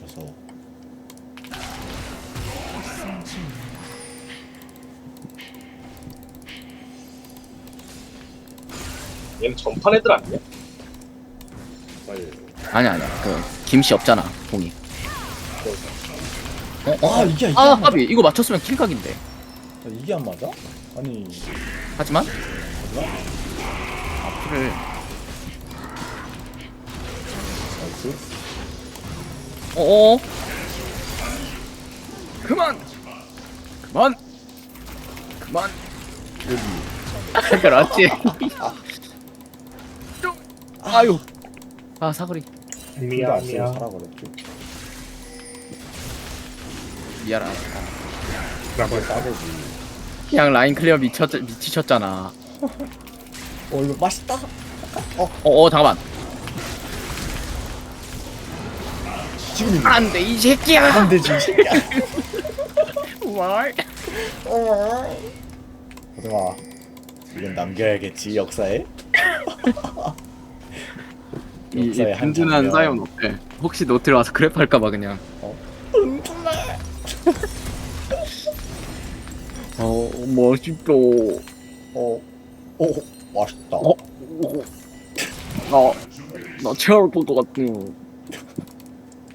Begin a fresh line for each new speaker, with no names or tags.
주셔서
얘는 전판 애들 아니야?
빨리
아니야 아니야 그 김씨 없잖아 동이 어? 어?
아 이게 이게
아
안 맞아?
까비 이거 맞췄으면 킬각인데
아, 이게 안 맞아? 아니
하지만? 앞을
나이스
어어. 그만! 그만! 그만!
여기
좀! 아유. 아 사거리.
근데 안 쓰고 살아버렸지.
미안하다
이게 싸대지
그냥 라인 클리어 미쳤 미치셨잖아.
어 이거 맛있다.
어어 잠깐만
지금
안돼 이 새끼야.
안 되지 이 새끼야
왈
고등아 이건 남겨야겠지 역사에?
이, 이
역사의
한
장면.
사이온 어때? 혹시 노트를 와서 그랩 할까봐 그냥. 어? 멋있어.
어, 오, 맛있다.
어? 어, 나 체할 것 같아